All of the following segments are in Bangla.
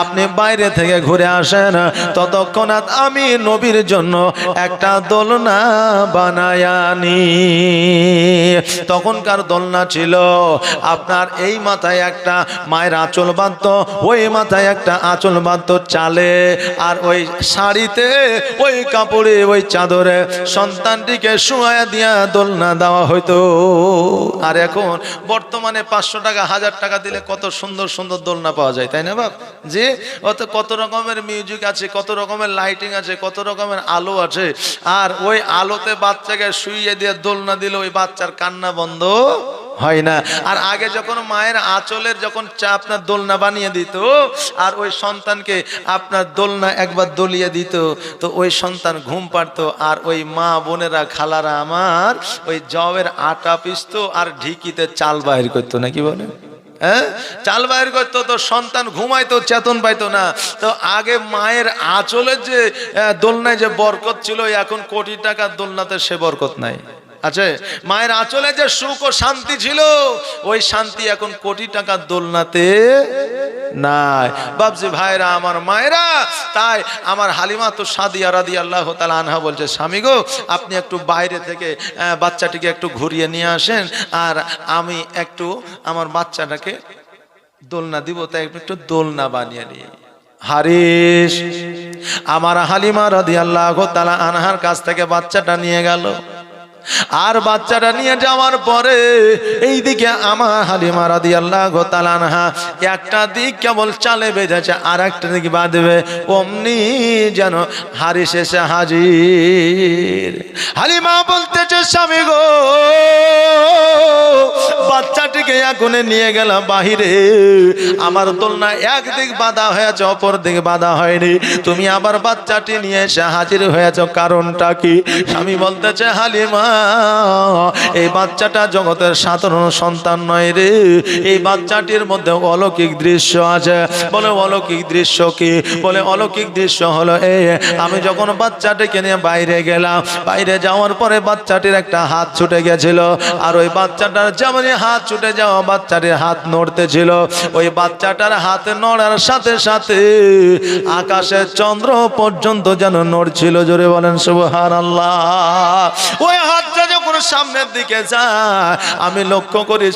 আপনি বাইরে থেকে ঘুরে আসেন। ততক্ষণাৎ আমি নবীর জন্য একটা দোলনা তখনকার দোলনা ছিল আপনার এই মাথায় একটা মায়ের আঁচল বাঁধত, ওই মাথায় একটা আঁচল বাঁধত চালে, আর ওই শাড়িতে, ওই কাপড়ে, ওই চাদরে সন্তানটিকে শুয়া দিয়া দোলনা দেওয়া হইতো আর এখন বর্তমানে পাঁচশো টাকা, হাজার টাকা দিলে কত সুন্দর সুন্দর দোলনা পাওয়া যায়, তাই না বাপ? যে, অত কত রকমের মিউজিক আছে, কত রকমের লাইটিং আছে, কত রকমের আলো আছে, আর ওই আলোতে বাচ্চাকে শুইয়ে দিয়ে দোলনা দিলে ওই বাচ্চার কান্না বন্ধ। হয় না। আর আগে যখন মায়ের আঁচলের যখন চা আপনার দোলনা বানিয়ে দিত, আর ওই সন্তানকে আপনার দোলনা একবার দলিয়ে দিত, তো ওই সন্তান ঘুম পাড়তো, আর ওই মা বোনেরা খালারা আমার ওই জবের আটা পিসতো আর ঢিকিতে চাল বাহির করতো, নাকি বলে হ্যাঁ? চাল বাইর করতো, তো সন্তান ঘুমাইতো, চেতন পাইতো না। তো আগে মায়ের আঁচলের যে দোলনায় যে বরকত ছিল, এখন কোটি টাকার দোলনাতে সে বরকত নাই। আছে? মায়ের আঁচলে যে সুখ ও শান্তি ছিল, ওই শান্তি এখন কোটি টাকার দোলনাতে নাই। বাবজি ভাইরা, আমার মায়েরা, তাই আমার হালিমা তো সাদিয়া রাদি আল্লাহ তালা আনহা বলছে, স্বামী গো, আপনি একটু বাইরে থেকে বাচ্চাটিকে একটু ঘুরিয়ে নিয়ে আসেন, আর আমি একটু আমার বাচ্চাটাকে দোলনা দিব, তাই একটু দোলনা বানিয়ে নিই। হারিস, আমার হালিমা রাদি আল্লাহ তালা আনহার কাছ থেকে বাচ্চাটা নিয়ে গেল। আর বাচ্চাটা নিয়ে যাওয়ার পরে এই দিকে আমার হালিমা রাদি আল্লাহ গোতালানহা একটা দিক কেবল চালে বেঁধেছে আর একটা দিক বাঁধবে, অমনি যেন হারি এসে হাজির। হালিমা বলতেছে, স্বামী গো, বাচ্চাটিকে এখনে নিয়ে গেলাম বাহিরে। আমার দোলনা একদিক বাধা হয়েছে, অপর দিক বাধা হয়নি। তুমি আবার বাচ্চাটি নিয়ে এসে হাজির হয়েছ, কারণটা কি? স্বামী বলতেছে, হালিমা এই বাচ্চাটা জগতের সাধারণ সন্তান নয় রে। এই বাচ্চাটির মধ্যে অলৌকিক দৃশ্য আছে। বলে, অলৌকিক দৃশ্য কি? বলে, অলৌকিক দৃশ্য হলো এ, আমি যখন বাচ্চাটিকে নিয়ে বাইরে গেলাম, বাইরে যাওয়ার পরে বাচ্চাটির একটা হাত ছুটে গেছিল। আর ওই বাচ্চাটার যেমনই হাত ছুটে যাওয়া বাচ্চাটির হাত নড়তেছিল। ওই বাচ্চাটার হাতে নড়ার সাথে সাথে আকাশে চন্দ্র পর্যন্ত যেন নড়ছিল। জোরে বলেন সুবহান আল্লাহ ওই হাতটা যখন সামনের দিকে যায়, আমি লক্ষ্য করি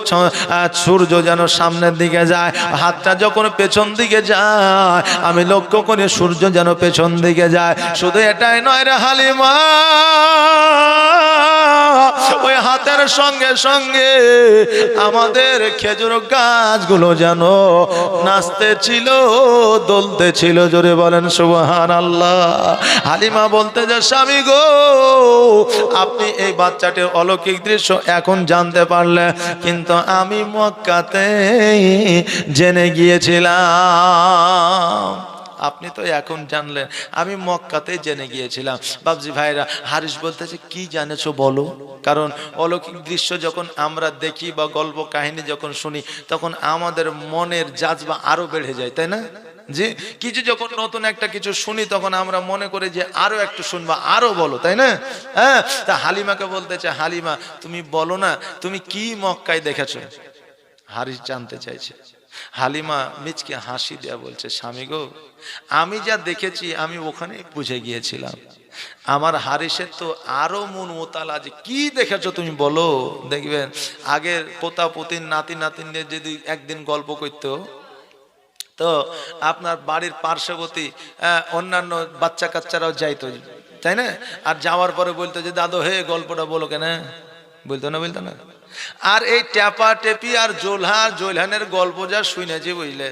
সূর্য যেন সামনের দিকে যায়, হাতটা যখন পেছন দিকে যায়, আমি লক্ষ্য করি সূর্য যেন পেছন দিকে যায়। শুধু এটাই নয় রে হালিমা। ওই হাতের সঙ্গে সঙ্গে আমাদের খেজুর গাছগুলো যেন নাচতে ছিল, দলতে ছিল, জোরে বলেন সুবহান আল্লাহ হালিমা বলতে যে, স্বামী গো, আপনি এই বাচ্চাটির অলৌকিক দৃশ্য এখন জানতে পারলে কিন্তু আমি মক্কাতে জেনে গিয়েছিলাম। আপনি তো এখন জানলেন, আমি মক্কাতে জেনে গিয়েছিলাম। বাবজি ভাইরা, হারিস বলতেছে, কি জানেছো বলো? কারণ অলৌকিক দৃশ্য যখন আমরা দেখি বা গল্প কাহিনী যখন শুনি, তখন আমাদের মনের জাজবা আরও বেড়ে যায়, তাই না? যে কিছু যখন নতুন একটা কিছু শুনি, তখন আমরা মনে করি যে আরও একটু শুনব, আরও বলো, তাই না? হ্যাঁ তা হালিমাকে বলতেছে, হালিমা, তুমি বলো না, তুমি কি মক্কায় দেখেছ? হারিস জানতে চাইছে। হালিমা মিচকে হাসি দেয়া বলছে, স্বামী গো, আমি যা দেখেছি, আমি ওখানে বুঝে গিয়েছিলাম। আমার হারিসের তো আরও মন মোতালা যে কি দেখেছ তুমি বলো? দেখবেন, আগের পোতা পুতিন নাতি নাতিনদের যদি একদিন গল্প করতো, তো আপনার বাড়ির পার্শ্ববর্তী অন্যান্য বাচ্চা কাচ্চারাও যাইতো, তাই না? আর যাওয়ার পরে বলতো যে, দাদু, হে, গল্পটা বলো কেন? বলতো না বলতো না। আর এই ট্যাপা টেপি আর জোলহা জোলহানের গল্প যা শুনেছি বুঝলে?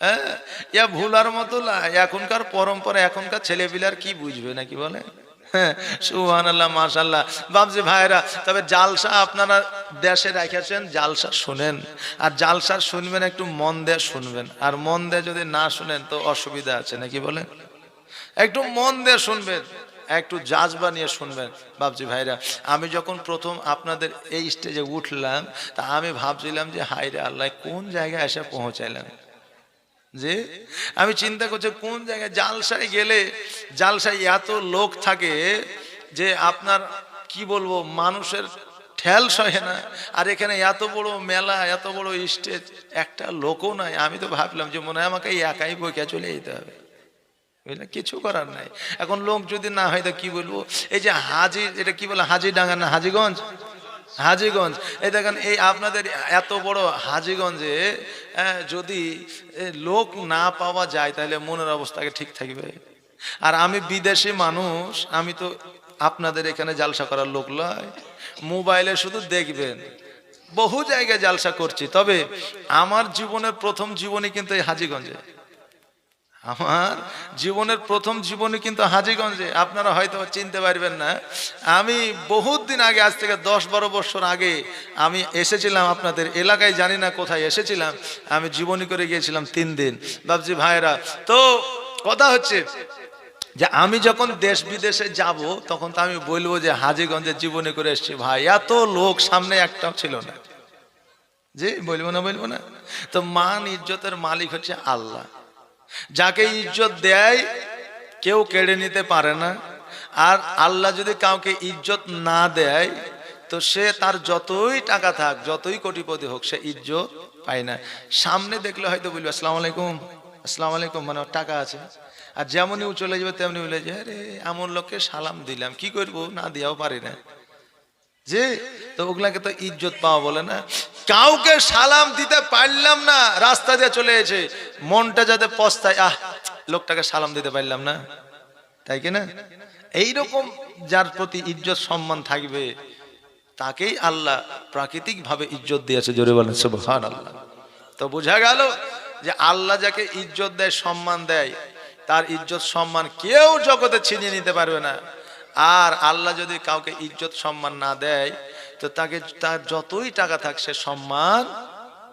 হ্যাঁ? ইয়া ভুলার মতো এখনকার পরম্পরা, এখনকার ছেলেপিলার কি বুঝবে নাকি বলে? হ্যাঁ সুহান আল্লাহ বাবজি ভাইরা তবে জালসা আপনারা দেশে রেখেছেন, জালসা শুনেন। আর জালসা শুনবেন, একটু মন দিয়ে শুনবেন। আর মন দিয়ে যদি না শুনেন, তো অসুবিধা আছে নাকি বলেন একটু মন দিয়ে শুনবেন। একটু জাজ বানিয়ে শুনবেন বাবজি ভাইরা। আমি যখন প্রথম আপনাদের এই স্টেজে উঠলাম, তা আমি ভাবছিলাম যে, হায়রে আল্লাহ, কোন জায়গায় এসে পৌঁছাইলাম যে, আমি চিন্তা করছি, কোন জায়গায়? জালসায় গেলে, জালসায় এত লোক থাকে যে, আপনার, কি বলব, মানুষের ঠেল সহে না। আর এখানে এত বড় মেলা, এত বড় স্টেজ একটা লোকও নাই। আমি তো ভাবলাম যে, মনে হয় আমাকে একাই বইকে চলে যেতে হবে। বুঝলে কিছু করার নাই। এখন লোক যদি না হয় তো কি বলব? এই যে হাজি, এটা কি বলে হাজি ডাঙ্গা না হাজিগঞ্জ? হাজিগঞ্জ। এই দেখেন, এই আপনাদের এত বড় হাজিগঞ্জে যদি লোক না পাওয়া যায়, তাহলে মনের অবস্থাকে ঠিক থাকবে। আর আমি বিদেশি মানুষ, আমি তো আপনাদের এখানে জালসা করার লোক নয় মোবাইলে শুধু দেখবেন। বহু জায়গায় জালসা করছি। তবে আমার জীবনের প্রথম জীবনী কিন্তু এই হাজিগঞ্জে। আমার জীবনের প্রথম জীবনে কিন্তু হাজিগঞ্জে, আপনারা হয়তো চিনতে পারবেন না। আমি বহুত দিন আগে, আজ থেকে দশ বারো বছর আগে আমি এসেছিলাম আপনাদের এলাকায়, জানি না কোথায় এসেছিলাম। আমি জীবনী করে গিয়েছিলাম তিন দিন। বাবজি ভাইরা তো কথা হচ্ছে যে আমি যখন দেশ বিদেশে যাব, তখন তো আমি বলব যে হাজিগঞ্জে জীবনী করে এসেছি। ভাই, এত লোক সামনে একটাও ছিল না। জি, বলব না বলব না। তো মান ইজ্জতের মালিক হচ্ছে আল্লাহ। যাকে ইজ্জত দেয়, কেউ কেড়ে নিতে পারে না। আর আল্লাহ যদি কাউকে ইজ্জত না দেয়, তো সে তার যতই টাকা থাক, যতই কোটিপতি হোক, সে ইজ্জত পায় না। সামনে দেখলে হয়তো বলবে, আসসালামু আলাইকুম। আসসালামু আলাইকুম মানে টাকা আছে। আর যেমনই চলে যাবে তেমনি বলে যে, আরে, এমন লোককে সালাম দিলাম, কি করব? না দিয়াও পারি না। যে তো ওগুলাকে তো ইজ্জত পাওয়া বলে না। কাউকে সালাম দিতে পারলাম না, রাস্তা দিয়ে চলে এসে। মনটা যাতে পস্তায়, আহ, লোকটাকে সালাম দিতে পারলাম না। তাই কি না? এইরকম যার প্রতি ইজ্জত সম্মান থাকবে, তাকেই আল্লাহ প্রাকৃতিক ভাবে ইজ্জত দিয়েছে, জোরে বলেন সুবহান আল্লাহ তো বোঝা গেল যে আল্লাহ যাকে ইজ্জত দেয়, সম্মান দেয়, তার ইজ্জত সম্মান কেউ জগতে ছিনিয়ে নিতে পারবে না। আর আল্লাহ যদি কাউকে ইজ্জত সম্মান না দেয়, তো তাকে, তার যতই টাকা থাক সে সম্মান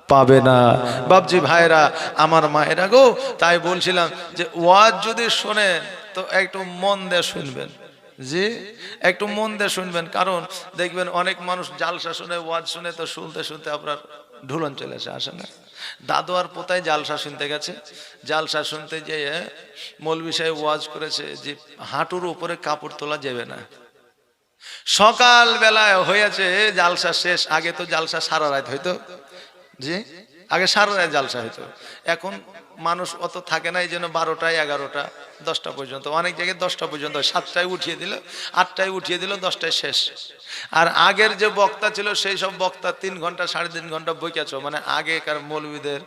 পাবে না। বাবজি ভাইরা আমার মায়েরা গো, তাই বলছিলাম যে ওয়াজ যদি শোনেন, তো একটু মন দিয়ে শুনবেন। জি? একটু মন দিয়ে শুনবেন, কারণ দেখবেন অনেক মানুষ জালসা শুনে, ওয়াজ শুনে, তো শুনতে শুনতে আপনার ঢুলন চলে আসে আসে না? দাদু আর পোতায় জালসা শুনতে গেছে। জালসা শুনতে যেয়ে মৌলবি সাহেব ওয়াজ করেছে যে হাঁটুর উপরে কাপড় তোলা যাবে না। সকাল বেলায় হয়েছে জালসা শেষ, আগে তো জালসা সারা রাত হইতো। জি? আগে সারা রাত জালসা হইতো। এখন মানুষ অত থাকে না, এই জন্য বারোটায় এগারোটা, দশটা পর্যন্ত। অনেক জায়গায় দশটা পর্যন্ত, সাতটায় উঠিয়ে দিল, আটটায় উঠিয়ে দিল, দশটায় শেষ। আর আগের যে বক্তা ছিল, সেই সব বক্তা তিন ঘণ্টা সাড়ে তিন ঘণ্টা বইকাছ মানে আগেকার মৌলবীদের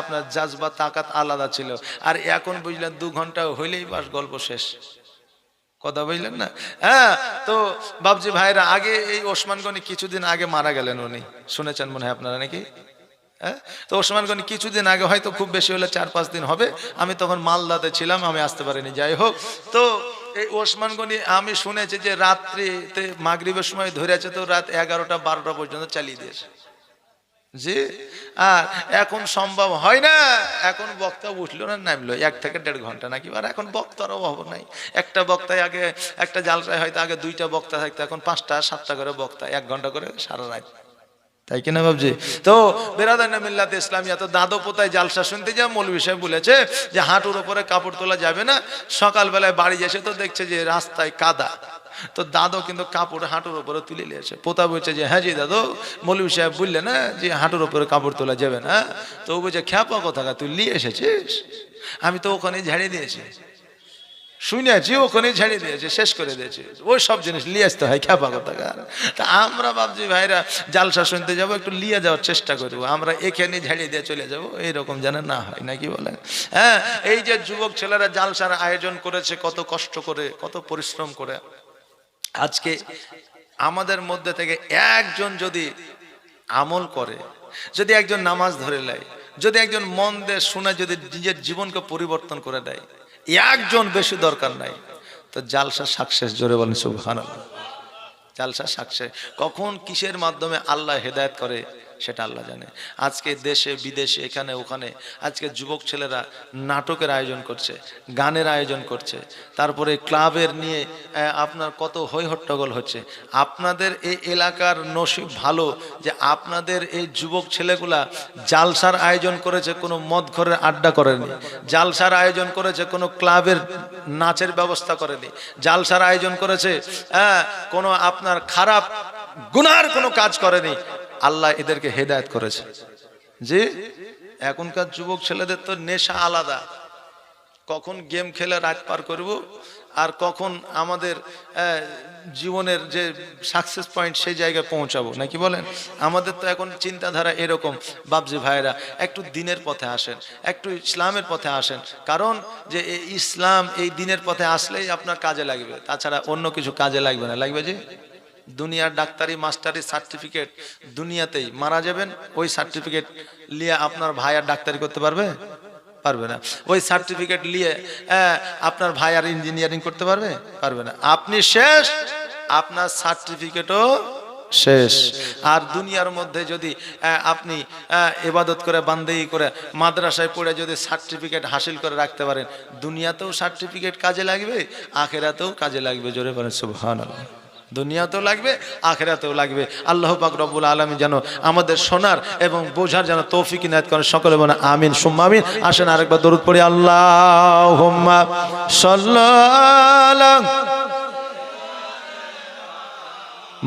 আপনার জাজবা তাকাত আলাদা ছিল। আর এখন বুঝলেন, দু ঘণ্টা হইলেই বাস, গল্প শেষ। কথা বুঝলেন না? হ্যাঁ তো বাবজি ভাইরা, আগে এই ওসমান গনি কিছুদিন আগে মারা গেলেন উনি। শুনেছেন মনে হয় আপনারা নাকি? হ্যাঁ? তো গনি কিছুদিন আগে হয়তো খুব বেশি হলে চার পাঁচ দিন হবে। আমি তখন মালদাতে ছিলাম, আমি আসতে পারিনি, যাই হোক। তো এই ওসমান গনি, আমি শুনেছি যে রাত্রিতে মাগরিবের সময় ধরে আছে তো রাত এগারোটা বারোটা পর্যন্ত চালিয়ে দিয়েছে। জি? আর এখন সম্ভব হয় না। এখন বক্তা উঠল না, নামলো। এক থেকে দেড় ঘণ্টা নাকি? আর এখন বক্তার অভাব নাই। একটা বক্তায় আগে, একটা জালসায় হয়তো আগে দুইটা বক্তা থাকতো, এখন পাঁচটা সাতটা করে বক্তা, এক ঘণ্টা করে সারা রাত। তাই কিনা ভাবছি? তো বেরাদান মিল্লাতে ইসলামিয়া, তো দাদো পোতায় জালসা শুনতে যা মৌলবি সাহেব বলেছে যে হাঁটুর উপরে কাপড় তোলা যাবে না, সকালবেলায় বাড়ি এসে তো দেখছে যে রাস্তায় কাদা। তো দাদু কিন্তু কাপড় হাঁটুর উপরে তুলে নিয়েছে পোতা বলছে যে হ্যাঁ জি দাদু মৌলবি সাহেব বললে না যে হাঁটুর উপরে কাপড় তোলা যাবে না। তো ও বলছে, খ্যাপা কথা তুই নিয়ে এসেছিস? আমি তো ওখানে ঝাড়িয়ে দিয়েছি। শুনেছি ওখানে ছেড়ে দিয়েছে, শেষ করে দিয়েছে। ওই সব জিনিস নিয়ে আসতে হয় খ্যাপা কথা তা আমরা ভাবছি, ভাইরা, জালসা শুনতে যাব, একটু নিয়ে যাওয়ার চেষ্টা করব। আমরা এখানে ঝাড়িয়ে দিয়ে চলে যাব। এইরকম যেন না হয়, নাকি বলেন? হ্যাঁ এই যে যুবক ছেলেরা জালসার আয়োজন করেছে, কত কষ্ট করে, কত পরিশ্রম করে। আজকে আমাদের মধ্যে থেকে একজন যদি আমল করে, যদি একজন নামাজ ধরে নেয়, যদি একজন মন দিয়ে শুনে, যদি নিজের জীবনকে পরিবর্তন করে দেয় একজন বেশি দরকার নাই। তো জালসা সাকসেস, জোরে বলেন সুবহান জালসা সাকসেস। কখন কিসের মাধ্যমে আল্লাহ হেদায়ত করে? সেটা আল্লাহ জানে। আজকে দেশে বিদেশে এখানে ওখানে আজকে যুবক ছেলেরা নাটকের আয়োজন করছে গানের আয়োজন করছে। তারপরে ক্লাবের নিয়ে আপনার কত হৈ হট্টগোল হচ্ছে। আপনাদের এই এলাকার নসিব ভালো যে আপনাদের এই যুবক ছেলেগুলা জালসার আয়োজন করেছে কোনো মদ ঘরের আড্ডা করেনি। জালসার আয়োজন করেছে কোনো ক্লাবের নাচের ব্যবস্থা করেনি। জালসার আয়োজন করেছে হ্যাঁ কোনো আপনার খারাপ গুনার কোনো কাজ করেনি। আল্লাহ এদেরকে হেদায়েত করেছে। যে এখনকার যুবক ছেলেদের তো নেশা আলাদা। কখন গেম খেলে রাত পার করব, আর কখন আমাদের জীবনের যে সাকসেস পয়েন্ট সেই জায়গায় পৌঁছাবো, নাকি বলেন? আমাদের তো এখন চিন্তাধারা এরকম। বাবজি ভাইরা, একটু দিনের পথে আসেন, একটু ইসলামের পথে আসেন। কারণ যে ইসলাম এই দিনের পথে আসলেই আপনার কাজে লাগবে। তাছাড়া অন্য কিছু কাজে লাগবে না। লাগবে যে? দুনিয়ার ডাক্তারি মাস্টারি সার্টিফিকেট দুনিয়াতেই মারা যাবেন ওই সার্টিফিকেট নিয়ে আপনার ভাই আর ডাক্তারি করতে পারবে? পারবে না। ওই সার্টিফিকেট নিয়ে আপনার ভাই আর ইঞ্জিনিয়ারিং করতে পারবে? পারবে না। আপনি শেষ আপনার সার্টিফিকেটও শেষ। আর দুনিয়ার মধ্যে যদি আপনি আহ, ইবাদত করে বান্দেই করে মাদ্রাসায় পড়ে যদি সার্টিফিকেট হাসিল করে রাখতে পারেন দুনিয়াতেও সার্টিফিকেট কাজে লাগবে আখেরাতেও কাজে লাগবে। জোরে বলেন সুবহানাল্লাহ। দুনিয়াতেও লাগবে, আখেরাতেও লাগবে। আল্লাহ পাক রব্বুল আলমী যেন আমাদের শোনার এবং বোঝার যেন তৌফিক ইনায়ত করেন। সকলে বলে আমিন, সুম্মা আমিন। আসেন আরেকবার দরুদ পড়ি আল্লাহ হুম্মা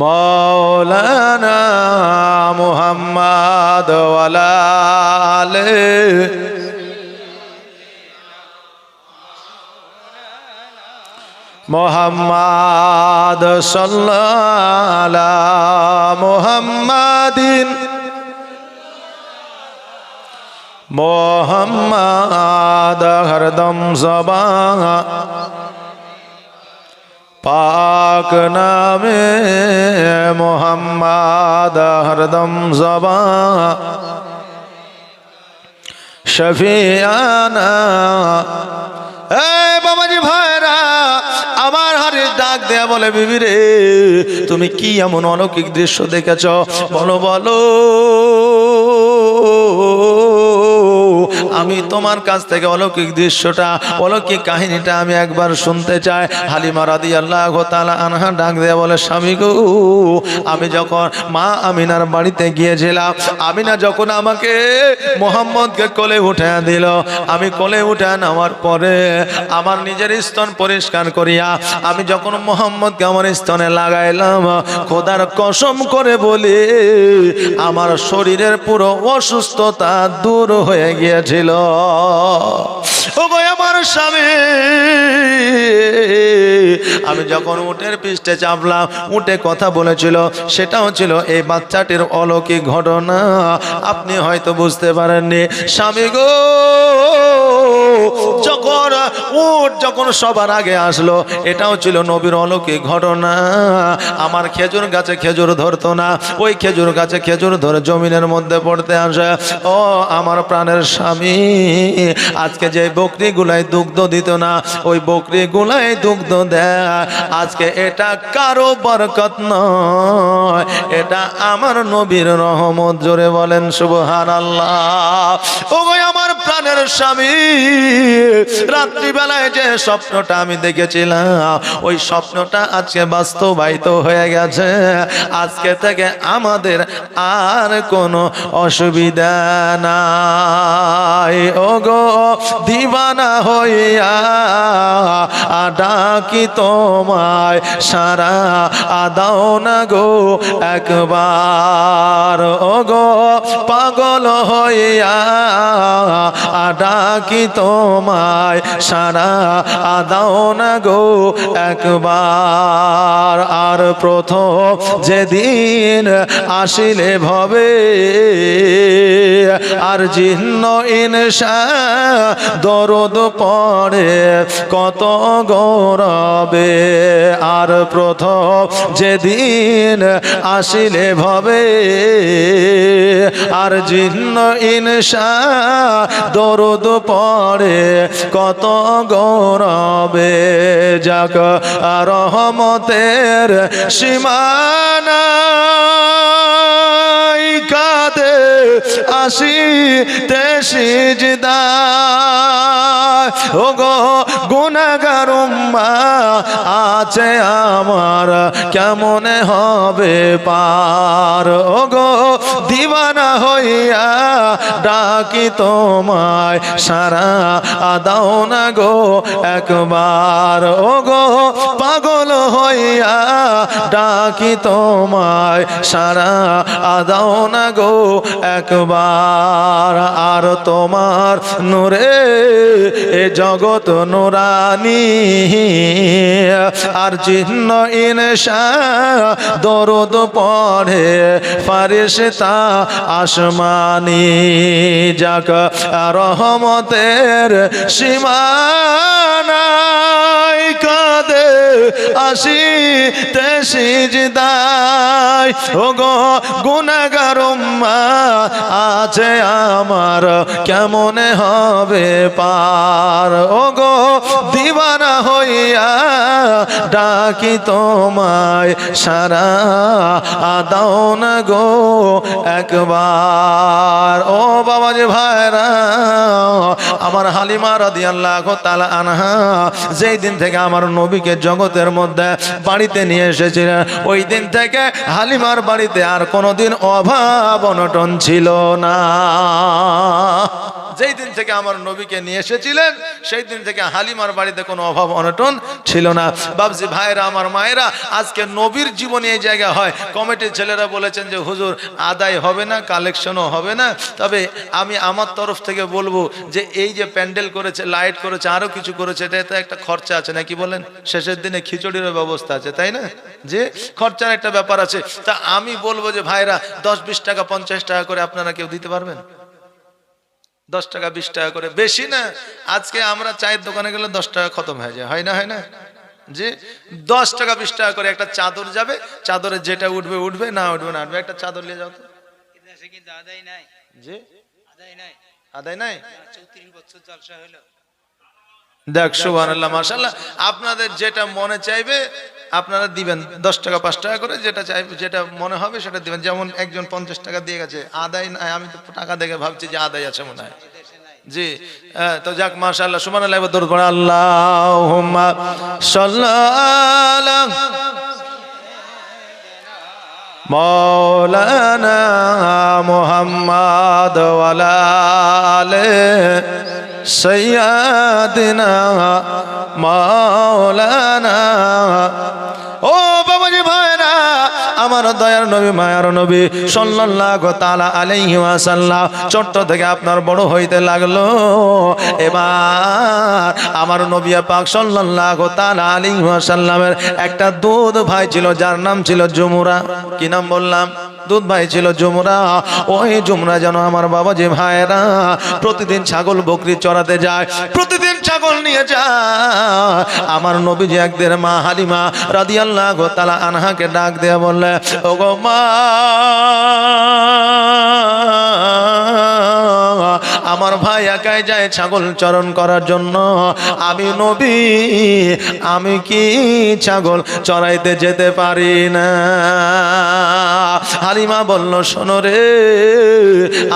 মৌলানা মুহাম্মদ ওয়ালা আলিহি মোহাম্মদ সাল্লাল্লাহ মোহাম্মদিন মোহাম্মদ হরদম জবা পাক নামে মোহাম্মদ হরদম জবা শফিয়ানা। এই বাবাজি ভাইরা আমার হারে ডাক দেয়া বলে, বিবি রে, তুমি কি এমন অলৌকিক দৃশ্য দেখেছ? বলো বলো। আমি তোমার কাছ থেকে অলৌকিক দৃশ্যটা, অলৌকিক কাহিনীটা আমি একবার শুনতে চাই। হালিমা রাদি আল্লাহ তালা আনহা ডাক দেয়া বলে, স্বামী গো, আমি যখন মা আমিনার বাড়িতে গিয়েছিলাম, আমিনা যখন আমাকে মোহাম্মদকে কোলে উঠে দিল, আমি কোলে উঠে নেওয়ার পরে আমার নিজের স্তন পরিষ্কার করিয়া, আমি যখন মোহাম্মদকে আমার স্তনে লাগাইলাম, খোদার কসম করে বলি, আমার শরীরের পুরো অসুস্থতা দূর হয়ে গিয়েছিল। ছিল ও আমার স্বামী, আমি যখন উটের পৃষ্ঠে চাপলাম উঠে কথা বলেছিল, সেটাও ছিল এই বাচ্চাটির অলৌকিক ঘটনা। আপনি হয়তো বুঝতে পারেননি, স্বামী গো, যখন উট যখন সবার আগে আসলো, এটাও ছিল নবীর অলৌকিক ঘটনা। আমার খেজুর গাছে খেজুর ধরতো না, ওই খেজুর গাছে খেজুর ধরে জমিনের মধ্যে পড়তে আসে। ও আমার প্রাণের স্বামী, আজকে যে বকরি গুলাই দুগ্ধ দিত না, ওই বকরি গুলাই দুগ্ধ দেয়। আজকে এটা কারও বরকত নয়, এটা আমার নবীর রহমত, জোরে বলেন সুবহান আল্লাহ আমার প্রাণের স্বামী, রাত্রিবেলায় যে স্বপ্নটা আমি দেখেছিলাম, ওই স্বপ্নটা আজকে বাস্তবায়িত হয়ে গেছে। আজকে থেকে আমাদের আর কোনো অসুবিধা নাই। গো দিবানা হইয়া ডাকি তোমায় সারা আদাও না গো একবার। ও গো পাগল হইয়া ডাকি তোমায় সারা আদাও না গো একবার। আর প্রথম যেদিন আসিলে ভবে, আর জিন্ন ইনসা দরদ পড়ে, কত গৌরবে। আর প্রথম যেদিন আসিলে ভবে, আর জিন্ন ইনসা দরদ পড়ে, কত গৌরবে। যাক রহমতের সীমানা। কাদে আসি তেসি জিদা। ও গো উম্মা আছে আমার কেমন হবে পার? ওগো গো হইয়া ডাকি তোমায় সারা আদাও না গো একবার। ও গো পাগল হইয়া ডাকি তোমায় সারা আদাও না গো একবার। আর তোমার নূরে এ জগৎ নুরানি আর চিহ্ন ইনসা দরদ পড়ে, ফারিস্তা আসমানি যাক, রহমতের সীমানাই কাদে আসি তে সিজদাই ও গো গুনাগার আছে আমার কেমনে হবে পার? ও গো দিবানা হইয়া ডাকি তোমায় সারা আদাও গো একবার। ও বাবা যে ভাইরা, আমার হালিমা রাদিয়াল্লাহু তাআলা আনহা যেই দিন থেকে আমার নবীকে জগতের মধ্যে বাড়িতে নিয়ে এসেছিলেন, ওই দিন থেকে হালিমার বাড়িতে আর কোনোদিন অভাব অনটন ছিল না। যেই দিন থেকে আমার নবীকে নিয়ে এসেছিলেন, সেই দিন থেকে হালিমার বাড়িতে কোনো অভাব অনটন ছিল না। বাবজি ভাইরা আমার মায়েরা, আজকে নবীর জীবনে এই জায়গা হয়। কমিটির ছেলেরা বলেছেন যে, হুজুর, আদায় হবে না কালেকশনও হবে না। তবে আমি আমার তরফ থেকে বলব যে, এই যে প্যান্ডেল করেছে লাইট করেছে আরও কিছু করেছে এটাতে একটা খরচা আছে নাকি বলেন? শেষের দিনে খিচুড়িরও ব্যবস্থা আছে, তাই না? যে, খরচার একটা ব্যাপার আছে। তা আমি বলব যে ভাইরা দশ বিশ টাকা, পঞ্চাশ টাকা করে আপনারা কেউ দিতে পারবেন? দশ টাকা বিশ টাকা করে। বেশি না। আজকে আমরা চায়ের দোকানে গেলে দশ টাকা খতম হয়ে যায়। হয় না হয় না? যে দশ টাকা বিশ টাকা করে একটা চাদর যাবে। চাদরে যেটা উঠবে উঠবে না উঠবে না উঠবে। একটা চাদর নিয়ে যাও তো। আদায় নাই। যে আদায় নাই। আদায় নাই? চৌত্রিশ বছর জলসা হলো। দেখ সুবান আল্লাহ মাসাল্লাহ আপনাদের যেটা মনে চাইবে আপনারা দিবেন দশ টাকা পাঁচ টাকা করে যেটা চাইবে যেটা মনে হবে সেটা দিবেন। যেমন একজন পঞ্চাশ টাকা দিয়ে গেছে আদায় নাই আমি তো টাকা দেখে ভাবছি যে আদায় আছে মনে হয়। জি তো যাক মাশাআল্লাহ সুবহান আল্লাহ এবার দরুদ পড়ে আল্লাহুম্মা সাল্লাল্লাহু মৌলানা মুহাম্মদ ওয়ালা আলে সৈয়দিনা মৌলানা ও বাবাজি ভাইরা আমার দয়ার নবী, মায়ার নবী সাল্লাল্লাহু তাআলা আলাইহি ওয়াসাল্লাম ছোট্ট থেকে আপনার বড় হইতে লাগল। এবার আমার নবী পাক সাল্লাল্লাহু তাআলা আলাইহি ওয়াসাল্লামের একটা দুধ ভাই ছিল, যার নাম ছিল জুমুরা। কি নাম বললাম? দুধ ভাই ছিল জুমরা ওই জুমরা যেন আমার বাবা যে ভাইরা, প্রতিদিন ছাগল বকরি চড়াতে যায়, প্রতিদিন ছাগল নিয়ে যায়। আমার নবী যে একদের মা হালিমা রাদি আল্লাহ তালা আনহাকে ডাক দেয়া বললে, ওগো মা আমার ভাই একাই যায় ছাগল চরণ করার জন্য। আমি নবী, আমি কি ছাগল চড়াইতে যেতে পারি না? হালিমা বলল, শোনো রে,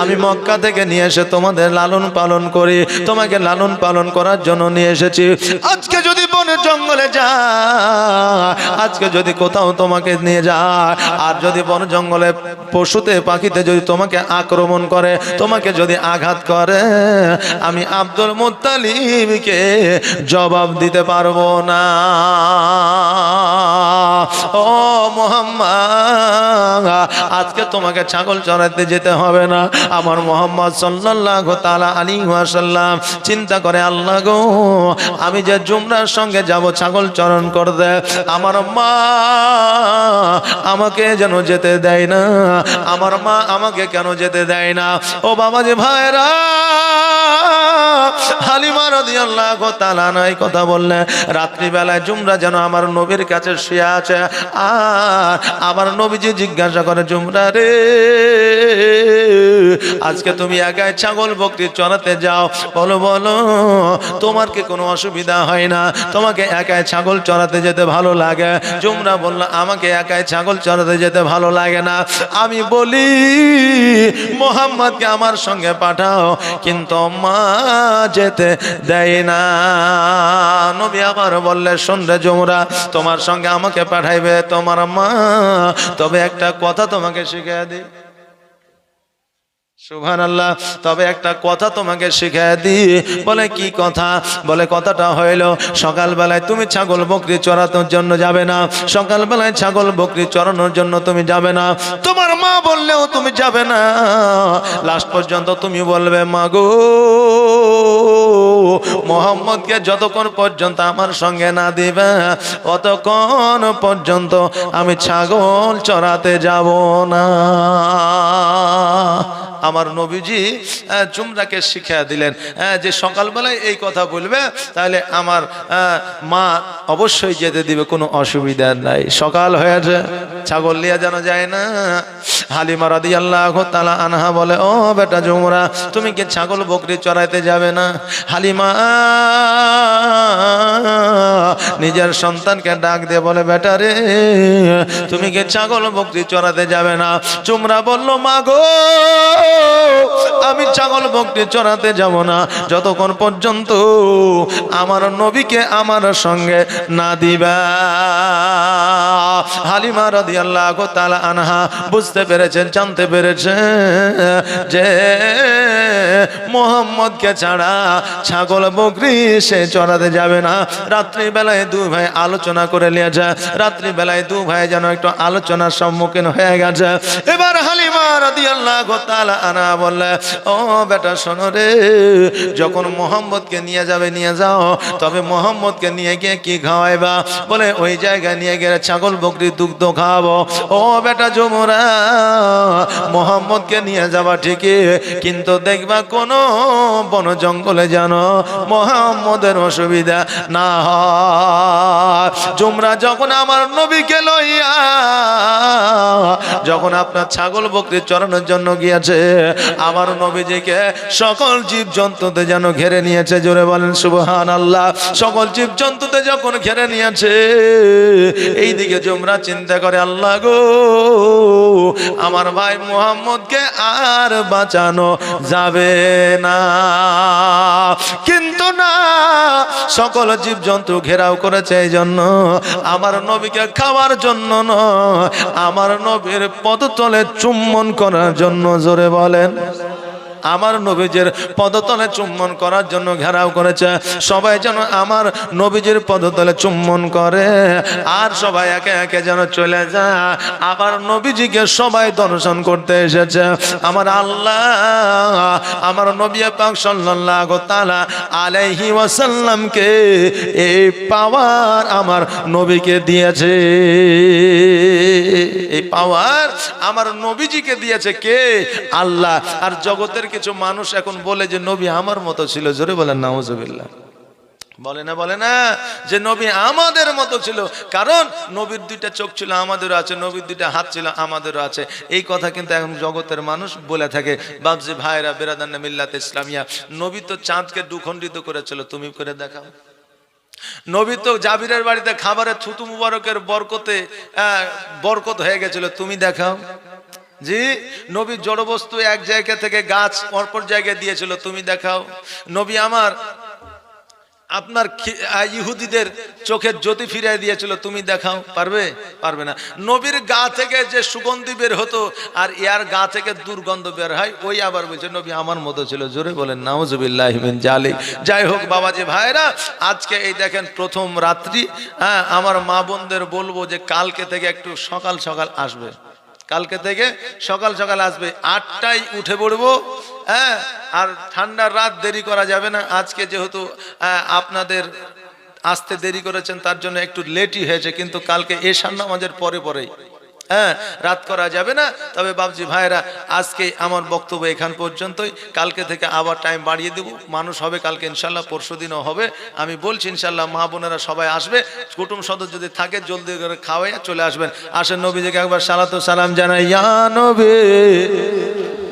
আমি মক্কা থেকে নিয়ে এসে তোমাদের লালন পালন করি। তোমাকে লালন পালন করার জন্য নিয়ে এসেছি। আজকে জঙ্গলে যা, আজকে যদি কোথাও তোমাকে নিয়ে যায় আর যদি বন জঙ্গলে পশুতে, পাখিতে যদি তোমাকে আক্রমণ করে, তোমাকে যদি আঘাত করে, আমি আব্দুল মুত্তালিবকে জবাব দিতে পারব না। ও মোহাম্মদ, আজকে তোমাকে ছাগল চড়াতে যেতে হবে না। আমার মোহাম্মদ সাল্লাল্লাহু তাআলা আলাইহি ওয়াসাল্লাম চিন্তা করে, আল্লাহ গো, আমি যে জুমরার সঙ্গে যাব, ছাগল চরণ করতে আমার মা আমাকে যেন যেতে দেয় না। আমার মা আমাকে কেন যেতে দেয় না? ও বাবা যে ভাইরা হালিমা রাদিয়াল্লাহু তাআলা নাই কথা বললে, রাত্রিবেলায় জুমরা যেন আমার নবীর কাছে শুয়ে আছে। আর আমার নবীজি জিজ্ঞাসা করে, জুমরা রে আজকে তুমি একাই ছাগল বকরি চড়াতে যাও। বলো বলো, তোমার কি কোনো অসুবিধা হয় না? তোমাকে একাই ছাগল চড়াতে যেতে ভালো লাগে। জুমরা বলল, আমাকে একাই ছাগল চড়াতে যেতে ভালো লাগে না। আমি বলি, মোহাম্মদকে আমার সঙ্গে পাঠাও, কিন্তু মা যেতে দেয় না। নবী আবার বললে শুনরে জুমরা তোমার সঙ্গে আমাকে পাঠাইবে তোমার মা তবে একটা কথা তোমাকে শিখিয়ে দিই। সুবহান আল্লাহ তবে একটা কথা তোমাকে শিখিয়ে দিই। বলে, কি কথা? বলে, কথাটা হইল, সকালবেলায় তুমি ছাগল বকরি চড়ানোর জন্য যাবে না। সকালবেলায় ছাগল বকরি চড়ানোর জন্য তুমি যাবে না। তোমার মা বললেও তুমি যাবে না। লাস্ট পর্যন্ত তুমি বলবে, মা গো, মোহাম্মদকে যতক্ষণ পর্যন্ত আমার সঙ্গে না দিবে, অতক্ষণ পর্যন্ত আমি ছাগল চড়াতে যাব না। আমার নবীজি চুমরাকে শিখিয়ে দিলেন যে সকালবেলায় এই কথা বলবে, তাহলে আমার মা অবশ্যই যেতে দিবে, কোনো অসুবিধা নাই। সকাল হয়ে হয়েছে। ছাগল লিয়া যেন যায় না। হালিমা রাদি আল্লাহ তালা আনহা বলে, ও বেটা জুমরা তুমি কি ছাগল বকরি চড়াইতে যাবে না? হালিমা নিজের সন্তানকে ডাক দিয়ে বলে, বেটা রে, তুমি কি ছাগল বকরি চড়াতে যাবে না? চুমরা বলল, মা গো, আমি ছাগল বকরি চড়াতে যাব না। যতক্ষণ পর্যন্ত আমার নবীকে আমার সঙ্গে না দিবা। হালিমা আনহা বুঝতে পেরেছেন, জানতে পেরেছেন যে মোহাম্মদকে ছাড়া ছাগল বকরি সে চড়াতে যাবে না। রাত্রিবেলায় দুই ভাই আলোচনা করে নিয়েছে, রাত্রিবেলায় দু ভাই যেন একটু আলোচনার সম্মুখীন হয়ে গেছে। এবার হালিমা রাদিয়াল্লাহু তাআলা আনা বললে, ও বেটা শোনো রে, যখন মোহাম্মদকে নিয়ে যাবে, নিয়ে যাও, তবে মোহাম্মদকে নিয়ে গিয়ে কি খাওয়াইবা? বলে, ওই জায়গায় নিয়ে গেলে ছাগল বকরি দুগ্ধ খাওয়াবো ও বেটা জমুরা মোহাম্মদকে নিয়ে যাবা ঠিকই, কিন্তু দেখবা কোনো বন জঙ্গলে যেন মোহাম্মদের অসুবিধা না জুমরা যখন আমার নবীকে লইয়া, যখন আপনার ছাগল বকরি চড়ানোর জন্য গিয়েছে, আমার নবীজিকে সকল জীব জন্তুতে যেন ঘেরে নিয়েছে, জোরে বলেন সুবহান আল্লাহ সকল জীব জন্তুতে যখন ঘেরে নিয়েছে, এইদিকে জুমরা চিন্তা করে আল্লাহ গো। আমার ভাই মোহাম্মদকে আর বাঁচানো যাবে না। কিন্তু না, সকল জীবজন্তু ঘেরাও করেছে এই জন্য আমার নবীকে খাওয়ার জন্য ন আমার নবীর পদতলে চুম্বন করার জন্য জোরে বলেন। আমার নবীজের পদতলে চুম্বন করার জন্য ঘেরাও করেছে। সবাই যেন আমার নবীজির পদতলে চুম্বন করে। আর সবাই একে একে যেন চলে যায়। আবার নবীজিকে সবাই দর্শন করতে এসেছে। আমার আল্লাহ, আমার নবী পাক সাল্লাল্লাহু তাআলা আলাইহি ওয়াসাল্লামকে এই পাওয়ার আমার নবীকে দিয়েছে। এই পাওয়ার আমার নবীজিকে দিয়েছে কে? আল্লাহ। আর জগতের কিছু মানুষ এখন বলে যে নবী আমার মতো ছিল, জোরে বলেন, নাউজুবিল্লাহ। বলে না বলে না, যে নবী আমাদের মতো ছিল। কারণ নবীর দুইটা চোখ ছিল, আমাদেরও আছে, নবীর দুইটা হাত ছিল, আমাদেরও আছে। এই কথা কিন্তু এখন জগতের মানুষ বলে থাকে। বাবজি ভাইরা বেরাদান মিল্লাত ইসলামিয়া, নবী তো চাঁদকে দুখণ্ডিত করেছিল, তুমি করে দেখাও। নবী তো জাবিরের বাড়িতে খাবারের থুতু মুবারকের বরকতে বরকত হয়ে গেছিল, তুমি দেখাও। জি, নবী জড়বস্তু এক জায়গা থেকে গাছ পরপর জায়গায় দিয়েছিল, তুমি দেখাও। নবী আমার, আপনার ইহুদিদের চোখের জ্যোতি ফিরিয়ে দিয়েছিল, তুমি দেখাও। পারবে? পারবে না। নবীর গা থেকে যে সুগন্ধি বের হতো, আর ইয়ার গা থেকে দুর্গন্ধ বের হয়, ওই আবার বলছে, নবী আমার মতো ছিল। জোরে বলেন, নাউজুবিল্লাহ মিন জালিক। যাই হোক, বাবাজি ভাইরা, আজকে এই দেখেন প্রথম রাত্রি হ্যাঁ আমার মা বোনদের বলব যে কালকে থেকে একটু সকাল সকাল আসবে। কালকে থেকে সকাল সকাল আসবে। আটটায় উঠে পড়ব হ্যাঁ? আর ঠান্ডার রাত দেরি করা যাবে না। আজকে যেহেতু আহ, আপনাদের আসতে দেরি করেছেন তার জন্য একটু লেটই হয়েছে কিন্তু কালকে এশান নামাজের পরে পরেই। হ্যাঁ রাত করা যাবে না। তবে বাবজি ভাইরা আজকে আমার বক্তব্য এখান পর্যন্তই। কালকে থেকে আবার টাইম বাড়িয়ে দেব। মানুষ হবে কালকে, ইনশাল্লাহ পরশু দিনও হবে। আমি বলছি, ইনশাল্লাহ মা বোনেরা সবাই আসবে। কুটুম সদস্য যদি থাকে, জলদি করে খাওয়াইয়া চলে আসবেন। আসেন নবীজিকে একবার সালাত সালাম জানাই। ইয়া নবী!